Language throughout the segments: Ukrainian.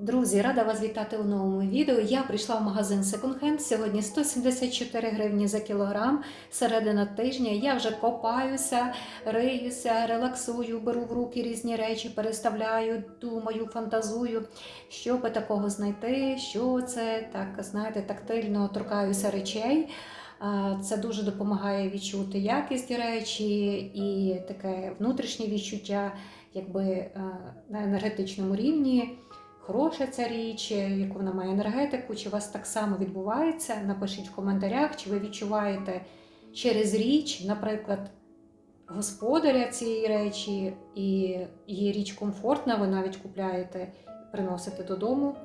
Друзі, рада вас вітати у новому відео. Я прийшла в магазин Second Hand. Сьогодні 174 гривні за кілограм. Середина тижня я вже копаюся, риюся, релаксую, беру в руки різні речі, переставляю, думаю, фантазую, що би такого знайти, що це так, знаєте, тактильно торкаюся речей. Це дуже допомагає відчути якість речі і таке внутрішнє відчуття, якби на енергетичному рівні. Хороша ця річ, яку вона має енергетику, чи у вас так само відбувається? Напишіть в коментарях, чи ви відчуваєте через річ, наприклад, господаря цієї речі, і її річ комфортна, ви навіть купляєте, приносите додому.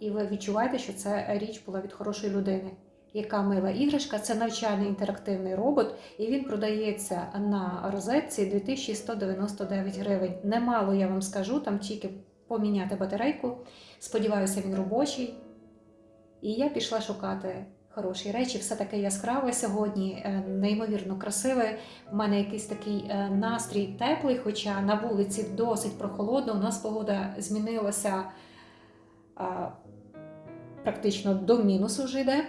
І ви відчуваєте, що ця річ була від хорошої людини. Яка мила іграшка, це навчальний інтерактивний робот, і він продається на розетці 2199 гривень. Немало я вам скажу, там тільки поміняти батарейку. Сподіваюся, він робочий. І я пішла шукати хороші речі. Все таке яскраве сьогодні, е, неймовірно красиве. У мене якийсь такий е, настрій теплий, хоча на вулиці досить прохолодно. У нас погода змінилася а, практично до мінусу вже йде.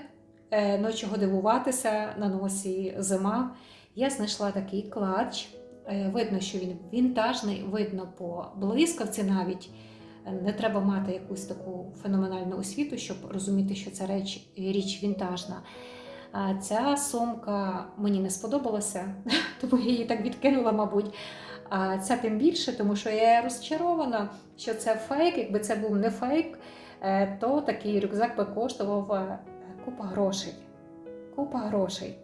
Е, Ну, чого дивуватися, на носі зима. Я знайшла такий клатч. Е, Видно, що він вінтажний, видно по блискавці навіть. Не треба мати якусь таку феноменальну освіту, щоб розуміти, що ця реч, річ вінтажна. А ця сумка мені не сподобалася, тому я її так відкинула, мабуть. А ця тим більше, тому що я розчарована, що це фейк. Якби це був не фейк, е, то такий рюкзак би коштував е, купа грошей. Купа грошей.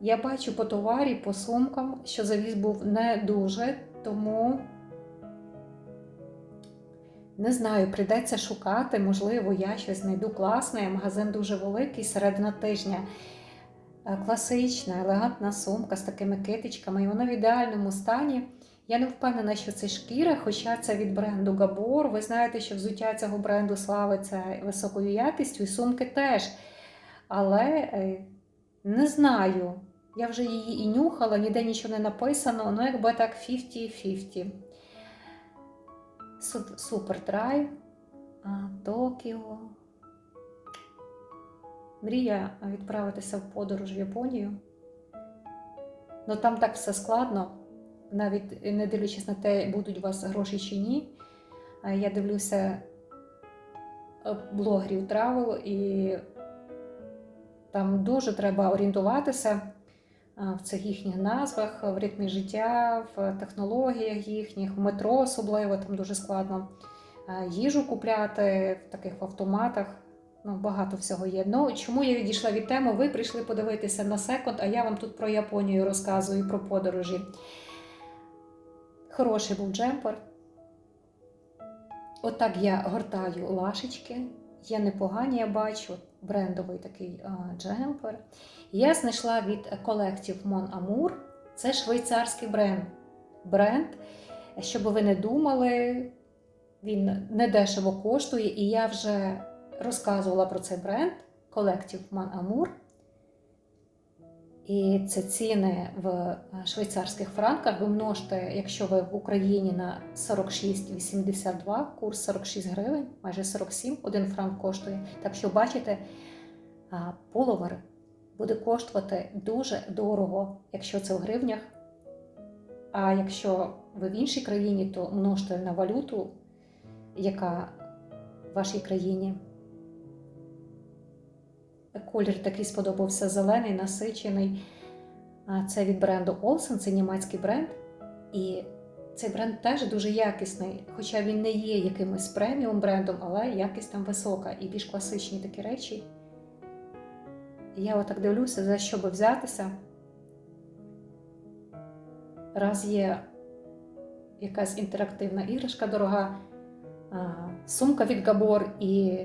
Я бачу по товарі, по сумкам, що завіз був не дуже, тому не знаю, прийдеться шукати. Можливо, я щось знайду класне. Магазин дуже великий, середина тижня. Е, Класична, елегантна сумка з такими китичками, і вона в ідеальному стані. Я не впевнена, що це шкіра, хоча це від бренду Габор. Ви знаєте, що взуття цього бренду славиться високою якістю, і сумки теж. Але е, не знаю. Я вже її і нюхала, ніде нічого не написано, ну якби так 50-50. Супер драйв, Токіо. Мрія відправитися в подорож в Японію. Ну там так все складно, навіть не дивлячись на те, будуть у вас гроші чи ні. Я дивлюся е, блогерів travel і там дуже треба орієнтуватися в цих їхніх назвах, в ритмі життя, в технологіях їхніх, в метро особливо там дуже складно їжу купляти в таких автоматах. Ну, багато всього є. Ну, чому я відійшла від теми? Ви прийшли подивитися на секунд, а я вам тут про Японію розказую про подорожі. Хороший був джемпер. Отак я гортаю лашечки. Є непогані, я бачу брендовий такий джемпер. Я знайшла від Collective Mon Amour. Це швейцарський бренд. Бренд, щоб ви не думали, він недешево коштує, і я вже розказувала про цей бренд Collective Mon Amour. І це ціни в швейцарських франках. Ви множите, якщо ви в Україні на 46,82, курс 46 гривень, майже 47, один франк коштує. Так що, бачите, половер буде коштувати дуже дорого, якщо це в гривнях. А якщо ви в іншій країні, то множте на валюту, яка в вашій країні. Колір такий сподобався зелений, насичений. Це від бренду Olsen, це німецький бренд. І цей бренд теж дуже якісний, хоча він не є якимось преміум брендом, але якість там висока і більш класичні такі речі. Я отак дивлюся, за що би взятися. Раз є якась інтерактивна іграшка дорога, сумка від Габор і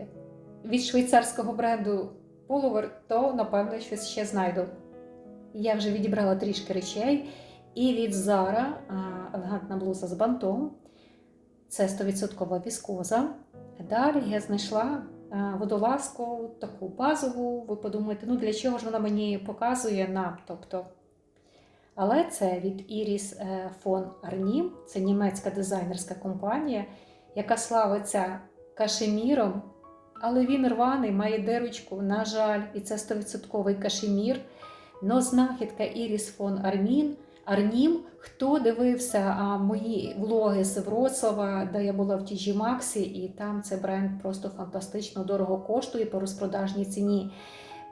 від швейцарського бренду Пуловер, то, напевно, щось ще знайду. Я вже відібрала трішки речей. І від Zara елегантна блуза з бантом. Це 100% віскоза. Далі я знайшла водолазку, таку базову. Ви подумаєте, ну для чого ж вона мені показує нам? Тобто Але це від Iris фон Арнім, це німецька дизайнерська компанія, яка славиться кашеміром, але він рваний, має дирочку, на жаль, і це 100% кашемір. Но знахідка Іріс фон Армін. Арнім, хто дивився а, мої влоги з Вроцлава, де я була в Тіжі Максі, і там цей бренд просто фантастично дорого коштує по розпродажній ціні.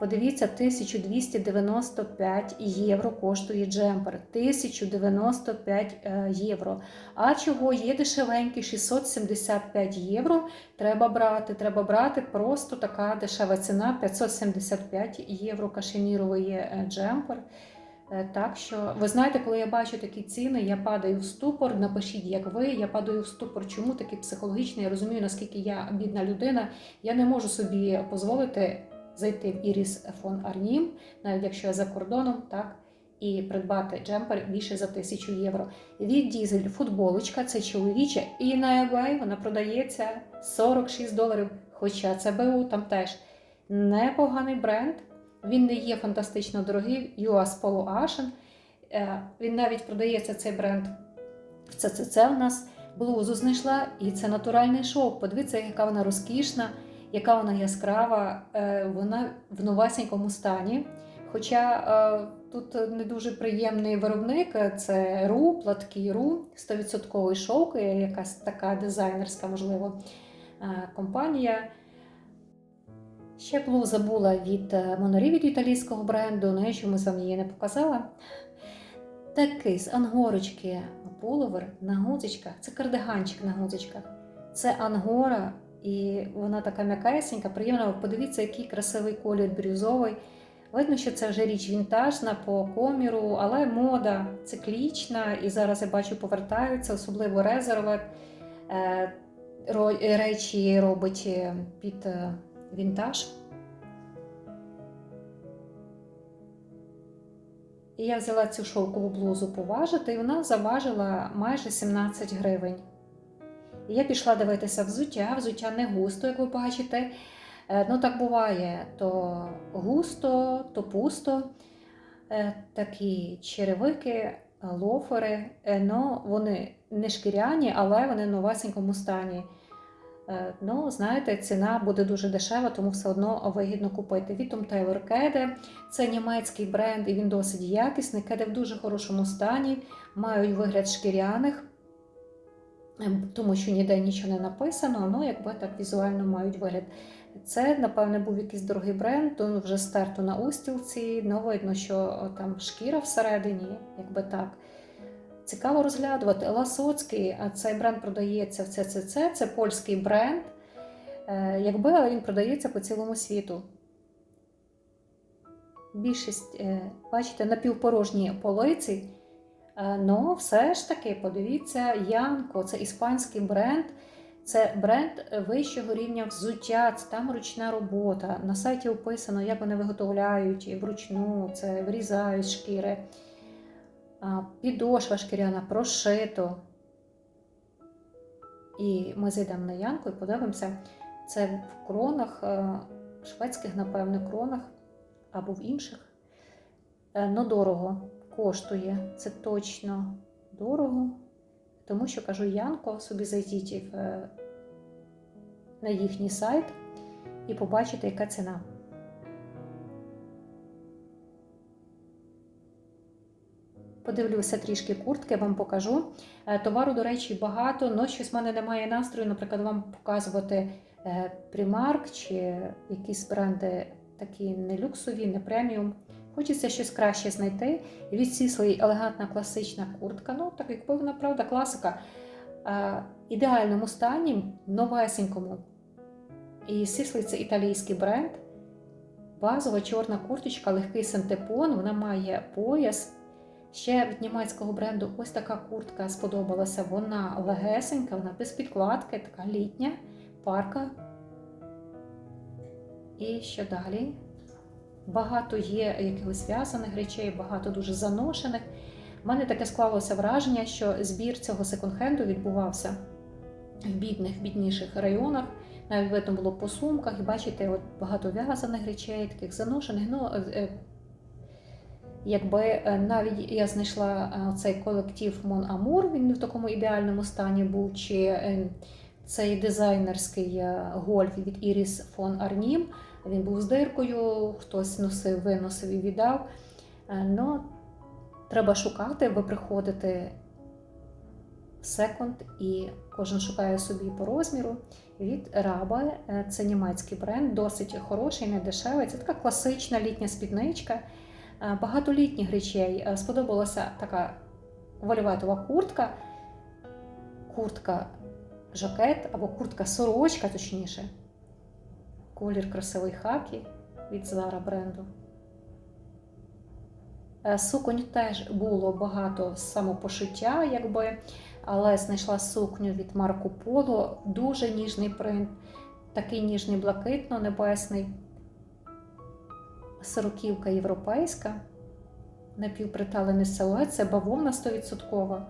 Подивіться, 1295 євро коштує джемпер. 1095 е, євро. А чого є дешевенький 675 євро. Треба брати. Треба брати просто така дешева ціна 575 євро кашеміровий е, джемпер. Е, Так що, ви знаєте, коли я бачу такі ціни, я падаю в ступор. Напишіть, як ви, я падаю в ступор. Чому такий психологічний? Я розумію, наскільки я бідна людина. Я не можу собі дозволити зайти в Iris фон Арнім, навіть якщо я за кордоном, так, і придбати джемпер більше за тисячу євро. Від дізель футболочка, це чоловіча, і на eBay вона продається 46 доларів. Хоча це БУ там теж непоганий бренд. Він не є фантастично дорогий. US Polo Asian. Е, Він навіть продається цей бренд в ЦЦЦ у нас. Блузу знайшла, і це натуральний шовк. Подивіться, яка вона розкішна, яка вона яскрава, Е, вона в новесенькому стані. Хоча е, тут не дуже приємний виробник, це Ру, платки Ру, 100% шовк, якась така дизайнерська, можливо, е, компанія. Ще блуза була від е, Монорі від італійського бренду, але я чомусь вам її не показала. Такий з ангорочки пуловер на гудзичках. Це кардиганчик на гудзичках. Це ангора, і вона така м'якесенька, приємна. Подивіться, який красивий колір бірюзовий. Видно, що це вже річ вінтажна по коміру, але мода циклічна, і зараз я бачу, повертаються, особливо резервет. Е, Речі робить е, під е, вінтаж. І я взяла цю шовкову блузу поважити, і вона заважила майже 17 гривень. Я пішла дивитися взуття. Взуття не густо, як ви бачите. Е, Ну, так буває, то густо, то пусто. Е, Такі черевики, лофери. Е, Ну, вони не шкіряні, але вони в новесенькому стані. Ну, знаєте, ціна буде дуже дешева, тому все одно вигідно купити. Від Tom Кеде. Це німецький бренд, і він досить якісний. Кеде в дуже хорошому стані, мають вигляд шкіряних, тому що ніде нічого не написано, ну якби так візуально мають вигляд. Це, напевне, був якийсь дорогий бренд, то вже стерто на устілці, ну видно, що там шкіра всередині, якби так. Цікаво розглядувати. Ласоцький, а цей бренд продається в ЦЦЦ, це польський бренд. Е, Якби але він продається по цілому світу. Більшість, е, бачите, напівпорожні полиці. Е, Ну, все ж таки, подивіться, Янко, це іспанський бренд. Це бренд вищого рівня взуття, це там ручна робота. На сайті описано, як вони виготовляють вручну, це вирізають шкіри. Підошва шкіряна прошито. І ми зайдемо на Янку і подивимося. Це в кронах, е, шведських, напевно, кронах або в інших. Е, Ну, дорого коштує. Це точно дорого. Тому що кажу Янко, собі зайдіть в, е, на їхній сайт і побачите, яка ціна. Подивлюся трішки куртки, вам покажу. Е, Товару, до речі, багато, але щось в мене немає настрою, наприклад, вам показувати е, Primark чи якісь бренди такі не люксові, не преміум. Хочеться щось краще знайти. І від елегантна класична куртка. Ну, так якби вона правда класика. В ідеальному стані, новесенькому. І Сіслей це італійський бренд. Базова чорна курточка, легкий синтепон, вона має пояс. Ще від німецького бренду ось така куртка сподобалася. Вона легесенька, вона без підкладки, така літня, парка. І що далі? Багато є якихось зв'язаних речей, багато дуже заношених. У мене таке склалося враження, що збір цього секонд-хенду відбувався в бідних, бідніших районах. Навіть видно було по сумках, і бачите, от багато в'язаних речей, таких заношених. Ну, е, Якби е, навіть я знайшла е, цей колектив Мон Амур, він не в такому ідеальному стані був, чи е, цей дизайнерський е, гольф від Іріс фон Арнім, він був з диркою, хтось носив, виносив і віддав. Е, Ну, треба шукати, ви приходите секонд і кожен шукає собі по розміру. Від Раба Е, це німецький бренд, досить хороший, не дешевий. Це така класична літня спідничка. Е, Багато літніх речей. Сподобалася така вольветова куртка, куртка жакет або куртка сорочка, точніше. Колір красивий хакі від Zara бренду. Е, Суконь теж було багато самопошиття, якби, але знайшла сукню від Марко Поло, дуже ніжний принт, такий ніжний блакитно-небесний, сороківка європейська, напівприталений силует, це бавовна 100%.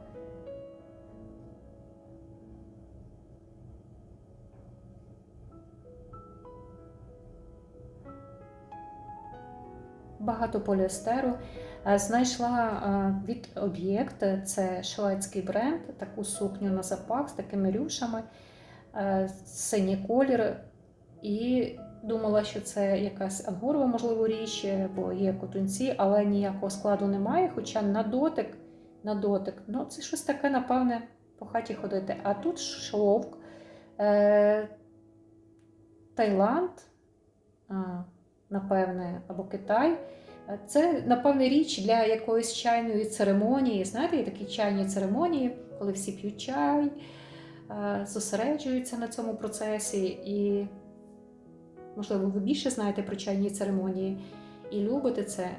Багато поліестеру. Е, Знайшла е, від об'єкт, це шведський бренд, таку сукню на запах з такими рюшами, е, синій колір. І думала, що це якась ангорова, можливо, річ, бо є котунці, але ніякого складу немає. Хоча на дотик, на дотик, ну це щось таке, напевне, по хаті ходити. А тут шовк, е, Таїланд, напевне, або Китай. Це, напевне, річ для якоїсь чайної церемонії. Знаєте, є такі чайні церемонії, коли всі п'ють чай, е, зосереджуються на цьому процесі. І, можливо, ви більше знаєте про чайні церемонії і любите це.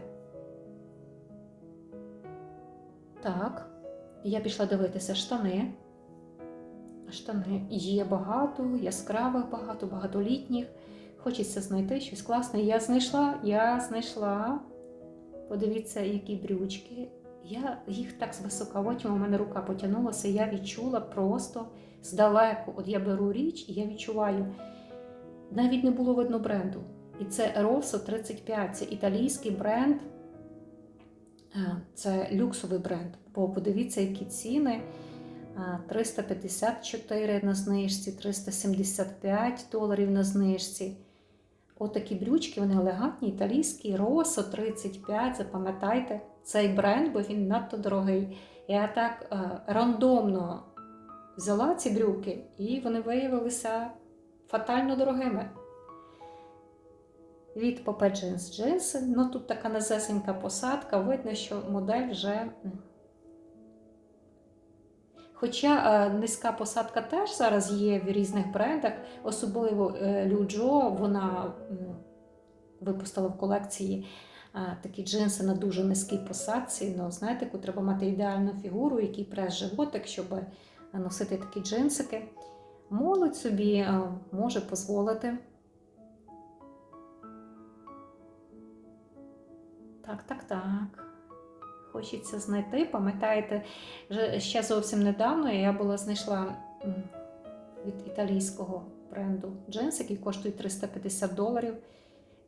Так, я пішла дивитися штани. Штани є багато, яскравих багато, багатолітніх. Хочеться знайти щось класне. Я знайшла, я знайшла. Подивіться, які брючки. Я їх так з висока очима, у мене рука потягнулася, я відчула просто здалеку. От я беру річ і я відчуваю. Навіть не було видно бренду. І це Rosso 35, це італійський бренд, Е, це люксовий бренд. Бо подивіться, які ціни. Е, 354 на знижці, 375 доларів на знижці. Отакі брючки, вони елегантні, італійські, Росо 35, запам'ятайте, цей бренд, бо він надто дорогий. Я так е, рандомно взяла ці брюки, і вони виявилися фатально дорогими. Від Попе Джинс джинси. Ну тут така незесенька посадка, видно, що модель вже. Хоча е, низька посадка теж зараз є в різних брендах, особливо е, Люджо, вона випустила в колекції е, такі джинси на дуже низькій посадці. Ну, знаєте, треба мати ідеальну фігуру, який прес животик, щоб носити такі джинсики. Молодь собі може дозволити. Так, так, так. Хочеться знайти. Пам'ятаєте, ще зовсім недавно я була знайшла від італійського бренду джинс, який коштує 350 доларів.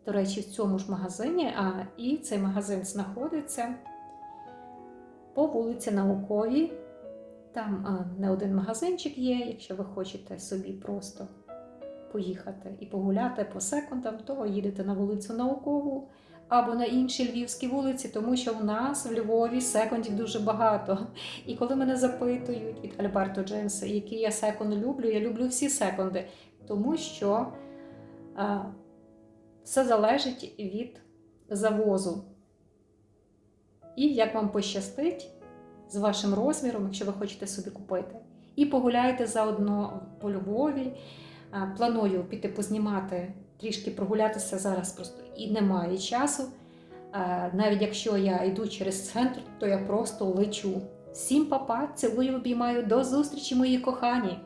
До речі, в цьому ж магазині. А, і цей магазин знаходиться по вулиці Науковій. Там а, не один магазинчик є, якщо ви хочете собі просто поїхати і погуляти по секундам, то їдете на вулицю Наукову або на інші львівські вулиці, тому що в нас в Львові секондів дуже багато. І коли мене запитують від Альберто Джинса, які я секонди люблю, я люблю всі секунди, тому що а, все залежить від завозу. І як вам пощастить з вашим розміром, якщо ви хочете собі купити. І погуляйте заодно по Львові. Планую піти познімати, трішки прогулятися зараз просто і немає часу. Навіть якщо я йду через центр, то я просто лечу. Всім папа, цілую, обіймаю, до зустрічі, мої кохані!